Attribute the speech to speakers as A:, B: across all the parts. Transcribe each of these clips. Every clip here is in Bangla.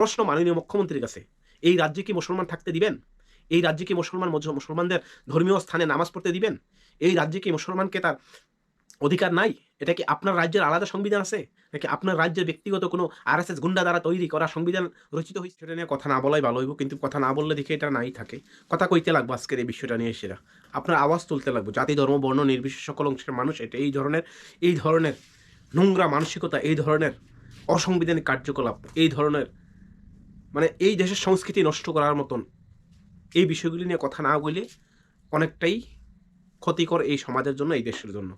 A: প্রশ্ন মাননীয় মুখ্যমন্ত্রীর কাছে, এই রাজ্যে কি মুসলমান থাকতে দিবেন? এই রাজ্যে কি মুসলমান মুসলমানদের ধর্মীয় স্থানে নামাজ পড়তে দিবেন? এই রাজ্যে কি মুসলমানকে তার অধিকার নাই? এটা কি আপনার রাজ্যের আলাদা সংবিধান আছে? নাকি আপনার রাজ্যের ব্যক্তিগত কোনো আর এস এস গুন্ডা দ্বারা তৈরি করা সংবিধান রচিত হয়েছে সেটা নিয়ে কথা না বলাই ভালো হইব, কিন্তু কথা না বললে দেখে এটা নাই থাকে। কথা কইতে লাগবে আজকের এই বিষয়টা নিয়ে সেরা। আপনার আওয়াজ তুলতে লাগবে। জাতি, ধর্ম, বর্ণ, নির্বিশেষ সকল অংশের মানুষ এটা এই ধরনের এই ধরনের নোংরা মানসিকতা, এই ধরনের অসাংবিধানিক কার্যকলাপ, এই ধরনের মানে এই দেশের সংস্কৃতি নষ্ট করার মতন এই বিষয়গুলি নিয়ে কথা না বলে অনেকটাই ক্ষতিকর এই সমাজের জন্য, এই দেশের জন্য।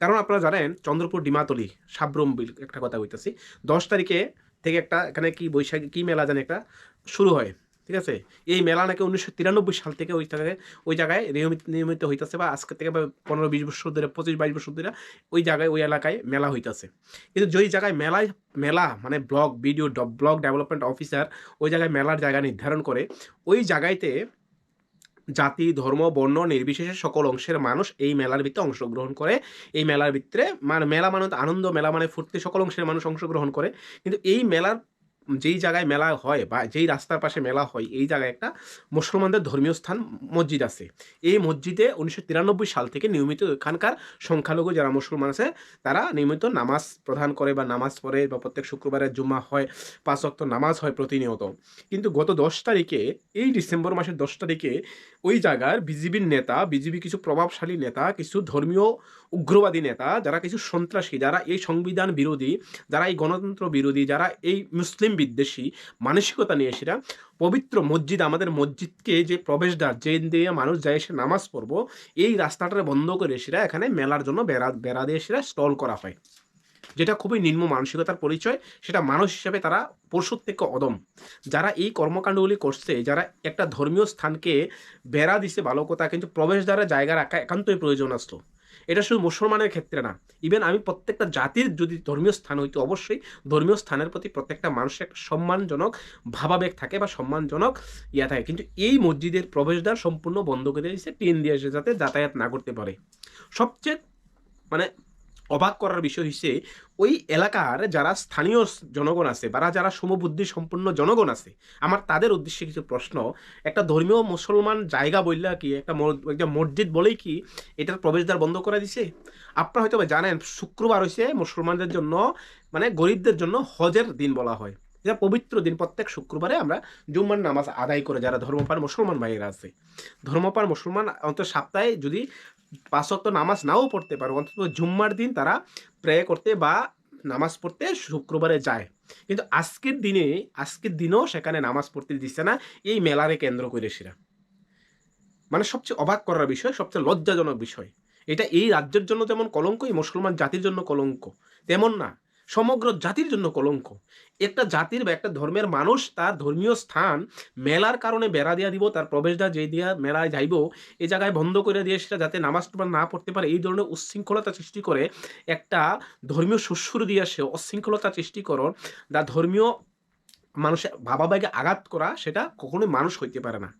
A: কারণ আপনারা জানেন, চন্দ্রপুর ডিমাতলি, সাব্রম একটা কথা বলতেছি। দশ তারিখে থেকে একটা এখানে কি বৈশাখী, কি মেলা জানি একটা শুরু হয়। ঠিক আছে? এই মেলা নাকি উনিশশো তিরানব্বই সাল থেকে ওই জায়গায় ওই জায়গায় নিয়মিত নিয়মিত হইতেছে বা আজকে থেকে পনেরো বিশ বছর ধরে পঁচিশ বাইশ বছর ধরে ওই জায়গায়, ওই এলাকায় মেলা হইতেছে। কিন্তু যেই জায়গায় মেলায়, মেলা মানে blog, video block development officer ওই জায়গায় মেলার জায়গা নির্ধারণ করে, ওই জায়গায়তে জাতি, ধর্ম, বর্ণ নির্বিশেষে সকল অংশের মানুষ এই মেলার ভিত্তে অংশগ্রহণ করে। এই মেলার ভিতরে মানে মেলা মানে আনন্দ, মেলা মানে ফুর্তি, সকল অংশের মানুষ অংশগ্রহণ করে। কিন্তু এই মেলার যেই জায়গায় মেলা হয় বা যেই রাস্তার পাশে মেলা হয়, এই জায়গায় একটা মুসলমানদের ধর্মীয় স্থান মসজিদ আছে। এই মসজিদে উনিশশো তিরানব্বই সাল থেকে নিয়মিত এখানকার সংখ্যালঘু যারা মুসলমান আছে, তারা নিয়মিত নামাজ প্রদান করে বা নামাজ পড়ে বা প্রত্যেক শুক্রবারে জুম্মা হয়, পাঁচ অক্ত নামাজ হয় প্রতিনিয়ত। কিন্তু গত দশ তারিখে, এই ডিসেম্বর মাসের দশ তারিখে ওই জায়গার বিজিবির নেতা বিজিবি কিছু প্রভাবশালী নেতা, কিছু ধর্মীয় উগ্রবাদী নেতা, যারা কিছু সন্ত্রাসী, যারা এই সংবিধান বিরোধী, যারা এই গণতন্ত্র বিরোধী, যারা এই মুসলিম বিদ্বেষী, মানসিকতা নিয়ে সেটা পবিত্র মসজিদ, আমাদের মসজিদকে যে প্রবেশদ্বার, যে দিয়ে মানুষ যায় এসে নামাজ পড়ব, এই রাস্তাটা বন্ধ করে সেটা এখানে মেলার জন্য বেড়া বেড়া দিয়ে সেটা স্টল করা হয়। যেটা খুবই নিম্ন মানসিকতার পরিচয়, সেটা মানুষ হিসেবে তারা পরশুর থেকে অদম। যারা এই কর্মকাণ্ডগুলি করছে, যারা একটা ধর্মীয় স্থানকে বেড়া দিছে ভালো কথা কিন্তু প্রবেশদ্বারে জায়গা রাখা একান্তই প্রয়োজন আসতো এটা শুধু মুসলমানের ক্ষেত্রে না। ইভেন আমি প্রত্যেকটা জাতির যদি ধর্মীয় স্থান হইতো অবশ্যই ধর্মীয় স্থানের প্রতি প্রত্যেকটা মানুষের একটা সম্মানজনক ভাবাবেগ থাকে বা সম্মানজনক ইয়া থাকে। কিন্তু এই মসজিদের প্রবেশদ্বার সম্পূর্ণ বন্ধ করে দিয়েছে, টিন দিয়ে এসে যাতে যাতায়াত না করতে পারে। সবচেয়ে মানে অবাক করার বিষয় হচ্ছে ওই এলাকার যারা স্থানীয় জনগণ আছে বা যারা সমবুদ্ধি সম্পন্ন জনগণ আছে, আমার তাদের উদ্দেশ্যে কিছু প্রশ্ন। একটা ধর্মীয় মুসলমান জায়গা বললা কি, একটা একটা মসজিদ বলেই কি এটার প্রবেশদ্বার বন্ধ করে দিছে? আপনারা হয়তো জানেন, শুক্রবার হয়েছে মুসলমানদের জন্য মানে গরিবদের জন্য হজের দিন বলা হয়। এটা পবিত্র দিন, প্রত্যেক শুক্রবারে আমরা জুম্মার নামাজ আদায় করে যারা ধর্মপান মুসলমান ভাইয়েরা আছে। ধর্মপান মুসলমান অন্তত সপ্তাহে যদি পাঁচ ওয়াক্ত নামাজ নাও পড়তে পারো, অন্তত জুম্মার দিন তারা প্রে করতে বা নামাজ পড়তে শুক্রবারে যায়। কিন্তু আজকের দিনে, আজকের দিনেও সেখানে নামাজ পড়তে দিচ্ছে না, এই মেলারে কেন্দ্র করে সেরা। মানে সবচেয়ে অবাক করার বিষয়, সবচেয়ে লজ্জাজনক বিষয়। এটা এই রাজ্যের জন্য যেমন কলঙ্ক, এই মুসলমান জাতির জন্য কলঙ্ক। তেমন না। সমগ্র জাতির জন্য কলঙ্ক। একটা জাতির বা একটা ধর্মের মানুষ তার ধর্মীয় স্থান মেলার কারণে বেড়া দিয়া দিব, তার প্রবেশদ্বার যে দিয়া মেলায় যাইব এই জায়গায় বন্ধ করে দিয়ে সেটা যাতে নামাজ টামাজ না পড়তে পারে, এই ধরনের উচ্ছৃঙ্খলতা সৃষ্টি করে একটা ধর্মীয় শ্বশুর দিয়ে সে অশৃঙ্খলতা সৃষ্টি করন যা ধর্মীয় মানুষের ভাবাবেগে আঘাত করা সেটা কখনোই মানুষ হইতে পারে না।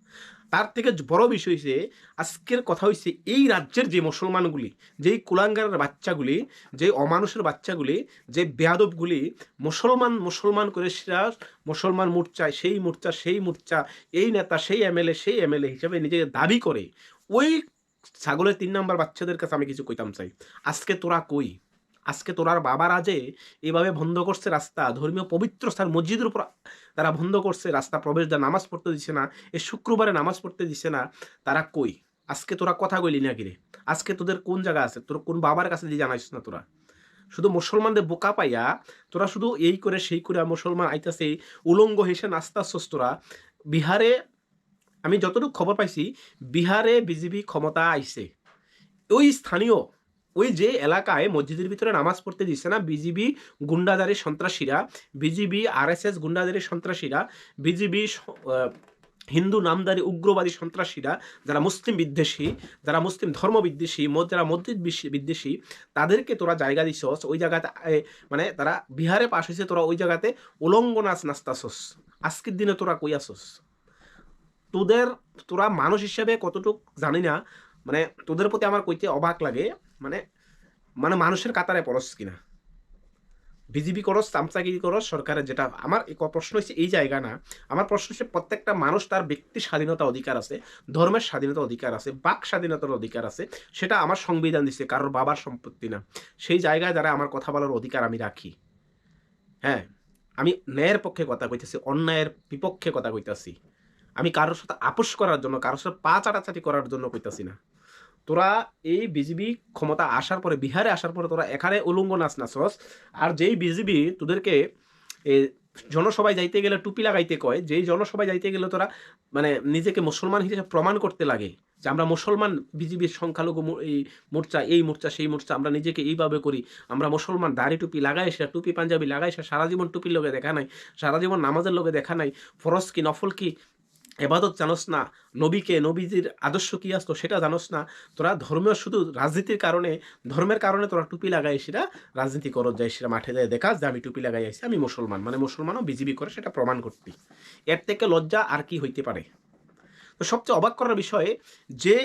A: তার থেকে বড় বিষয় হচ্ছে আজকের কথা হয়েছে এই রাজ্যের যে মুসলমানগুলি, যেই কুলাঙ্গারের বাচ্চাগুলি যে অমানুষের বাচ্চাগুলি, যে বেয়াদবগুলি, মুসলমান মুসলমান করে সেরা মুসলমান মোর্চায় সেই মোর্চা সেই মোর্চা, এই নেতা, সেই এমএলএ সেই এমএলএ হিসেবে নিজেকে দাবি করে, ওই ছাগলের তিন নম্বর বাচ্চাদের কাছে আমি কিছু কইতাম চাই। আজকে তোরা কই? আজকে তোরার বাবারা যে এভাবে বন্ধ করছে রাস্তা। ধর্মীয় পবিত্র স্থান, মসজিদের উপর তারা বন্ধ করছে রাস্তা, প্রবেশ দেয় নামাজ পড়তে দিচ্ছে না। এ শুক্রবারে নামাজ পড়তে দিচ্ছে না। তারা কই? আজকে তোরা কথা কইলি না কিরে আজকে তোদের কোন জায়গা আছে? তোর কোন বাবার কাছে দিয়ে জানাইছিস না তোরা? শুধু মুসলমানদের বোকা পাইয়া তোরা শুধু এই করে সেই করে মুসলমান আইতাছে, উলঙ্গ হেসে নাস্তাছস তোরা। বিহারে আমি যতটুকু খবর পাইছি, বিহারে বিজেপি ক্ষমতা আইছে। ওই স্থানীয় ওই যে এলাকায় মসজিদের ভিতরে নামাজ পড়তে দিচ্ছে না, বিজিবি গুন্ডাদারি সন্ত্রাসীরা, বিজিবি আরএসএস গুন্ডাদারি সন্ত্রাসীরা, বিজিবি হিন্দু নামদারি উগ্রবাদী সন্ত্রাসীরা, যারা মুসলিম বিদ্বেষী, যারা মুসলিম ধর্ম বিদ্বেষী যারা মসজিদ বিদ্বেষী, তাদেরকে তোরা জায়গা দিছস, ওই জায়গাতে মানে তারা বিহারে পাশ হয়েছে তোরা ওই জায়গাতে উলঙ্গ নাচ আজকের দিনে তোরা কই তোদের, তোরা মানুষ হিসেবে কতটুক জানি না মানে তোদের প্রতি আমার কইতে অবাক লাগে। মানে মানে মানুষের কাতারে পরস কিনা? বিজেপি করস, চামচাগিরি করস, সরকারের যেটা, আমার প্রশ্ন হচ্ছে এই জায়গা না। আমার প্রশ্ন হচ্ছে প্রত্যেকটা মানুষ তার ব্যক্তি স্বাধীনতা অধিকার আছে, ধর্মের স্বাধীনতা অধিকার আছে, বাক স্বাধীনতার অধিকার আছে, সেটা আমার সংবিধান দিচ্ছে কারোর বাবার সম্পত্তি না। সেই জায়গায় যারা আমার কথা বলার অধিকার আমি রাখি। হ্যাঁ আমি ন্যায়ের পক্ষে কথা কইতেছি, অন্যায়ের বিপক্ষে কথা কইতাছি। আমি কারোর সাথে আপোষ করার জন্য, কারোর সাথে পা চাটাচাটি করার জন্য কইতাছি না। তোরা এই বিজেপি ক্ষমতা আসার পরে, বিহারে আসার পরে তোরা এখানে উলঙ্গ নাচ নাচস আর যেই বিজেপি তোদেরকে জনসভায় যাইতে গেলে টুপি লাগাইতে কয়, যেই জনসভায় যাইতে গেলে তোরা মানে নিজেকে মুসলমান হিসেবে প্রমাণ করতে লাগে যে আমরা মুসলমান বিজেপির সংখ্যালঘু এই মোর্চা এই মোর্চা, সেই মোর্চা, আমরা নিজেকে এইভাবে করি। আমরা মুসলমান, দাড়ি টুপি লাগাই সে, টুপি পাঞ্জাবি লাগাই সে, সারা জীবন টুপির লোকে দেখা নাই, সারা জীবন নামাজের লোকে দেখা নাই, ফরজ কি, নফল কি? এবাদত জানোস না, নবীকে, নবীজির আদর্শ কি আসতো সেটা জানোস না। তোরা ধর্মীয় শুধু রাজনীতির কারণে, ধর্মের কারণে তোরা টুপি লাগাই সেটা রাজনীতি করত যাই সেটা মাঠে যায় দেখাস যে আমি টুপি লাগাই আসি আমি মুসলমান। মানে মুসলমানও বিজেপি করে সেটা প্রমাণ করতি। এর থেকে লজ্জা আর কি হইতে পারে? তো সবচেয়ে অবাক করার বিষয়ে, যে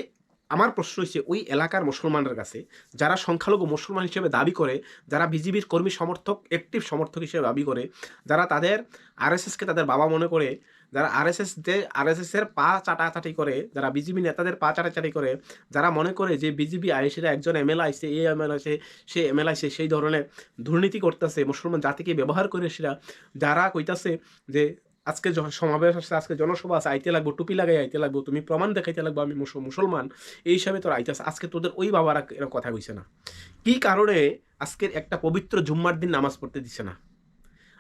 A: আমার প্রশ্ন হচ্ছে ওই এলাকার মুসলমানদের কাছে, যারা সংখ্যালঘু মুসলমান হিসেবে দাবি করে, যারা বিজেপির কর্মী সমর্থক অ্যাক্টিভ সমর্থক হিসেবে দাবি করে, যারা তাদের আরএসএসকে তাদের বাবা মনে করে যারা আর এস আরএসএস যে আরএসএস এর পা চাটাচাটি করে, যারা বিজেপি নেতাদের পা চাটাচাটি করে, যারা মনে করে যে বিজেপি আইসিরা একজন এম এমএলএ আইসে এই এমএলএ আছে সে এম এমএলএ আইসে সেই ধরনের দুর্নীতি করতেছে, মুসলমান জাতিকে ব্যবহার করে সেরা, যারা কইতাছে যে আজকে সমাবেশ আছে, আজকে জনসভা আছে, আইতে লাগবো, টুপি লাগাই আইতে লাগবো, তুমি প্রমাণ দেখাইতে লাগবো আমি মুসলমান, এই হিসাবে তোর আইতেছে। আজকে তোদের ওই বাবারা এরকম কথা কইছে না। কি কারণে আজকের একটা পবিত্র জুম্মার দিন নামাজ পড়তে দিছে না?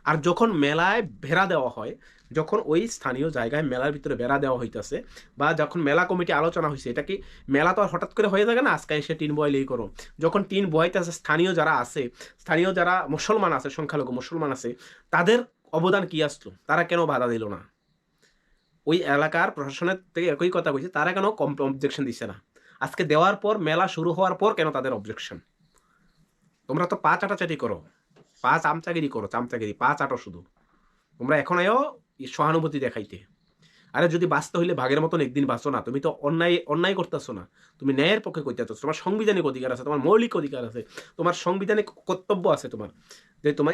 A: আর যখন মেলায় ভেড়া দেওয়া হয়, যখন ওই স্থানীয় জায়গায় মেলার ভিতরে বেড়া দেওয়া হইতেছে বা যখন মেলা কমিটি আলোচনা হয়েছে এটা কি মেলা তো আর হঠাৎ করে হয়ে থাকে না? আজকে এসে টিন বয়লেই করো। যখন টিন বয়তেছে স্থানীয় যারা আছে, স্থানীয় যারা মুসলমান আছে, সংখ্যালঘু মুসলমান আছে, তাদের অবদান কি আসলো? তারা কেন বাধা দিল না? ওই এলাকার প্রশাসনের থেকে একই কথা কইছে, তারা কেন কম অবজেকশন দিচ্ছে না? আজকে দেওয়ার পর, মেলা শুরু হওয়ার পর কেন তাদের অবজেকশন তোমরা তো পা চাটাচাটি করো। পা চামচাগিরি করো, চামচাগিরি, পাঁচ চাটো শুধু। তোমরা এখন এও সহানুভূতি দেখাইতে। আরে যদি বাঁচতে হইলে ভাগের মতন একদিন বাঁচো না, তুমি তো অন্যায় অন্যায় করতেছো না। তুমি ন্যায়ের পক্ষে করতেছো তোমার সাংবিধানিক অধিকার আছে, তোমার মৌলিক অধিকার আছে, তোমার সাংবিধানিক কর্তব্য আছে তোমার। যে তোমার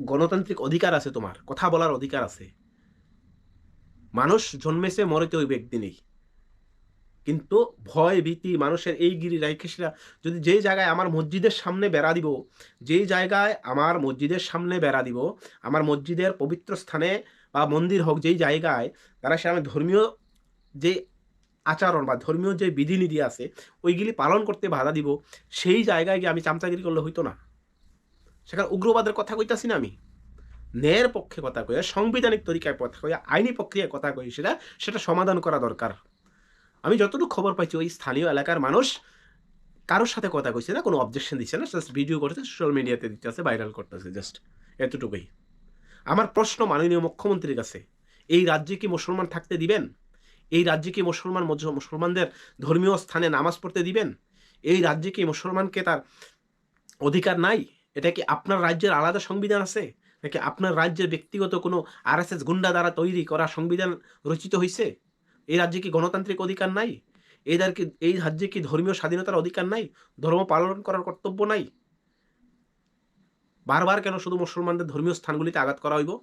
A: গণতান্ত্রিক অধিকার আছে তোমার, কথা বলার অধিকার আছে। মানুষ জন্মেছে, মরেতে হইবে একদিনেই। কিন্তু ভয় ভীতি মানুষের এই গিরি রাইখেসরা যদি যেই জায়গায় আমার মসজিদের সামনে বেড়া দিব, যেই জায়গায় আমার মসজিদের সামনে বেড়া দিব, আমার মসজিদের পবিত্র স্থানে বা মন্দির হোক যেই জায়গায়, তারা সেখানে ধর্মীয় যে আচরণ বা ধর্মীয় যে বিধিনিধি আছে, ওইগুলি পালন করতে বাধা দিব, সেই জায়গায় গিয়ে আমি চামচাগিরি করলে হইতো না। সেখানে উগ্রবাদের কথা কইতাছি না আমি? ন্যায়ের পক্ষে কথা কই সাংবিধানিক তরিকায় কথা কই আইনি প্রক্রিয়ায় কথা কই সেটা সেটা সমাধান করা দরকার। আমি যতটুকু খবর পাইছি, ওই স্থানীয় এলাকার মানুষ কারোর সাথে কথা কইছে না, কোনো অবজেকশন দিচ্ছে না জাস্ট ভিডিও করতে সোশ্যাল মিডিয়াতে দিতেছে ভাইরাল করতেছে জাস্ট এতটুকুই। আমার প্রশ্ন মাননীয় মুখ্যমন্ত্রীর কাছে, এই রাজ্যে কি মুসলমান থাকতে দিবেন? এই রাজ্যে কি মুসলমান মুসলমানদের ধর্মীয় স্থানে নামাজ পড়তে দিবেন? এই রাজ্যে কি মুসলমানকে তার অধিকার নাই? এটা কি আপনার রাজ্যের আলাদা সংবিধান আছে? নাকি আপনার রাজ্যের ব্যক্তিগত কোনো আরএসএস গুন্ডা দ্বারা তৈরি করা সংবিধান রচিত হয়েছে এই রাজ্যে কি গণতান্ত্রিক অধিকার নাই? এই কি এই রাজ্যে কি ধর্মীয় স্বাধীনতার অধিকার নাই? ধর্ম পালন করার কর্তব্য নাই? বারবার কেন শুধু মুসলমানদের ধর্মীয় স্থানগুলিতে আঘাত করা হইব?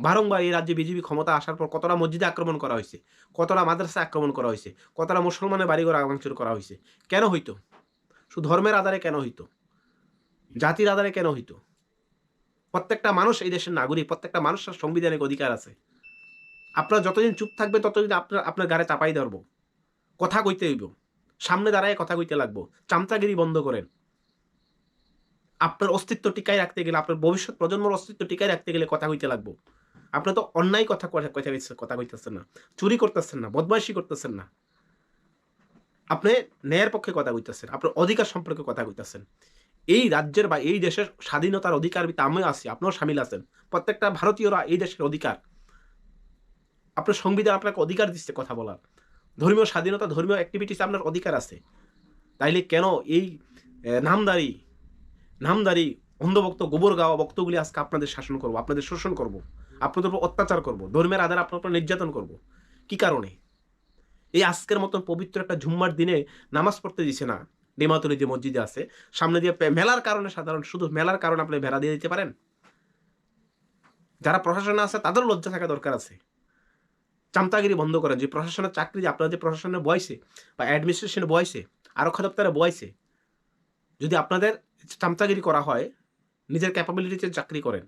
A: বারংবার এই রাজ্যে বিজেপি ক্ষমতা আসার পর কতটা মসজিদে আক্রমণ করা হয়েছে কতটা মাদ্রাসা আক্রমণ করা হয়েছে কতটা মুসলমানের বাড়িঘর ভাঙচুর করা হয়েছে কেন হইতো? শুধু ধর্মের আধারে কেন হইতো? জাতির আধারে কেন হইতো? প্রত্যেকটা মানুষ এই দেশের নাগরিক, প্রত্যেকটা মানুষের সাংবিধানিক অধিকার আছে। আপনারা যতদিন চুপ থাকবে ততদিন আপনার আপনার গাড়ে চাপাই ধরবো। কথা কইতে হইব। সামনে দাঁড়ায় কথা কইতে লাগবো। চামচাগিরি বন্ধ করেন। আপনার অস্তিত্ব টিকায় রাখতে গেলে, আপনার ভবিষ্যৎ প্রজন্মের অস্তিত্ব টিকায় রাখতে গেলে কথা কইতে লাগবো। আপনার তো অন্যায় কথা কথা কথা কইতে- কইতেছেন না। চুরি করতেছেন না, বদমাইশি করতেছেন না। আপনি ন্যায়ের পক্ষে কথা কইতেছেন, আপনার অধিকার সম্পর্কে কথা কইতেছেন। এই রাজ্যের বা এই দেশের স্বাধীনতার অধিকার আমিও আছি, আপনিও সামিল আছেন। প্রত্যেকটা ভারতীয়রা এই দেশের অধিকার। আপনার সংবিধান আপনাকে অধিকার দিচ্ছে কথা বলার। ধর্মীয় স্বাধীনতা, ধর্মীয় অ্যাক্টিভিটিস আপনার অধিকার আছে। তাইলে কেন এই নামদারি নামদারি, অন্ধভক্ত গোবর গাওয়া বক্তগুলি আজকে আপনাদের শাসন করব, আপনাদের শোষণ করব, আপনাদের উপর অত্যাচার করব, ধর্মের আধারে আপনার উপর নির্যাতন করব। কি কারণে? এই আজকের মতন পবিত্র একটা ঝুম্মার দিনে নামাজ পড়তে দিছে না। ডিমাতুলি যে মসজিদে আছে, সামনে দিয়ে মেলার কারণে সাধারণ, শুধু মেলার কারণে আপনি ভেড়া দিয়ে দিতে পারেন? যারা প্রশাসনে আছে, তাদেরও লজ্জা থাকা দরকার আছে। চামচাগিরি বন্ধ করেন, যে প্রশাসনের চাকরি যে আপনাদের প্রশাসনের বয়সে বা অ্যাডমিনিস্ট্রেশনের বয়সে আরক্ষা দপ্তরের বয়সে, যদি আপনাদের চামচাগিরি করা হয়, নিজের ক্যাপাবিলিটিতে চাকরি করেন।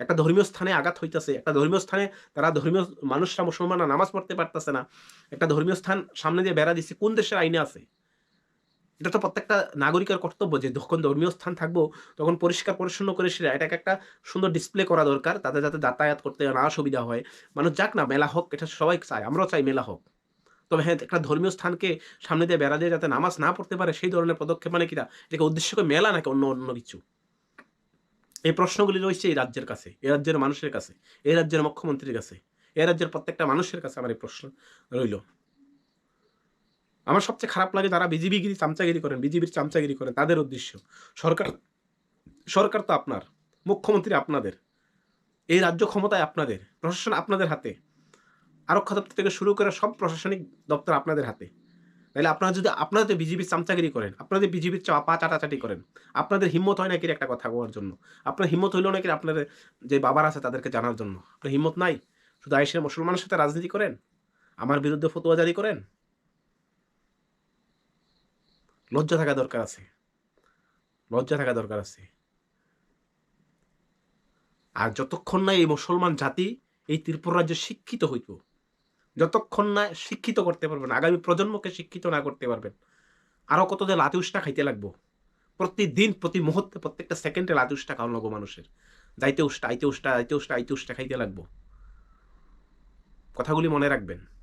A: একটা ধর্মীয় স্থানে আঘাত হইতেছে, একটা ধর্মীয় স্থানে তারা ধর্মীয় মানুষরা মুসলমানরা নামাজ পড়তে পারতেছে না, একটা ধর্মীয় স্থান সামনে দিয়ে বেড়া দিচ্ছে কোন দেশের আইনে আছে? এটা তো প্রত্যেকটা নাগরিকের কর্তব্য যে যখন ধর্মীয় স্থান থাকব, তখন পরিষ্কার পরিচ্ছন্ন করে সেটা, এটাকে একটা সুন্দর ডিসপ্লে করা দরকার তাদের যাতে যাতায়াত করতে না সুবিধা হয়। মানুষ যাক না, মেলা হোক, এটা সবাই চায়, আমরাও চাই মেলা হোক। তবে হ্যাঁ একটা ধর্মীয় স্থানকে সামনে দিয়ে বেড়া দিয়ে যাতে নামাজ না পড়তে পারে, সেই ধরনের পদক্ষেপ মানে কিনা এটাকে উদ্দেশ্য করে মেলা নাকি অন্য অন্য কিছু? এই প্রশ্নগুলি রয়েছে এই রাজ্যের কাছে, এই রাজ্যের মানুষের কাছে, এই রাজ্যের মুখ্যমন্ত্রীর কাছে, এই রাজ্যের প্রত্যেকটা মানুষের কাছে আমার এই প্রশ্ন রইল। আমার সবচেয়ে খারাপ লাগে যারা বিজিবিগিরি চামচাগিরি করেন, বিজিবির চামচাগিরি করেন, তাদের উদ্দেশ্য। সরকার সরকার তো আপনার, মুখ্যমন্ত্রী আপনাদের, এই রাজ্য ক্ষমতায় আপনাদের, প্রশাসন আপনাদের হাতে আরক্ষা দপ্তর থেকে শুরু করে সব প্রশাসনিক দপ্তর আপনাদের হাতে। তাহলে আপনারা যদি আপনারা যদি বিজিবির চামচাগিরি করেন আপনাদের বিজিবির চা, পা চাটাচাটি করেন, আপনাদের হিম্মত হয় নাকি একটা কথা বলার জন্য? আপনার হিম্মত হইল নাকি আপনাদের যে বাবার আছে তাদেরকে জানার জন্য? আপনার হিম্মত নাই? শুধু আইসের মুসলমানের সাথে রাজনীতি করেন? আমার বিরুদ্ধে ফতোয়া জারি করেন? লজ্জা থাকা দরকার আছে। লজ্জা থাকা দরকার আছে। আর যতক্ষণ না এই মুসলমান জাতি এই ত্রিপুরা রাজ্যে শিক্ষিত হইত, যতক্ষণ না শিক্ষিত করতে পারবেন, আগামী প্রজন্মকে শিক্ষিত না করতে পারবেন, আরও কত যে লাতি উষ্টা খাইতে লাগবো? প্রতিদিন, প্রতি মুহূর্তে, প্রত্যেকটা সেকেন্ডে লাতি উষ্টা খাওয়ান লাগবো মানুষের। যাইতে উষ্টা, আইতে উষ্টা আইতে উষ্টা আইতে উষ্টা খাইতে লাগবো। কথাগুলি মনে রাখবেন।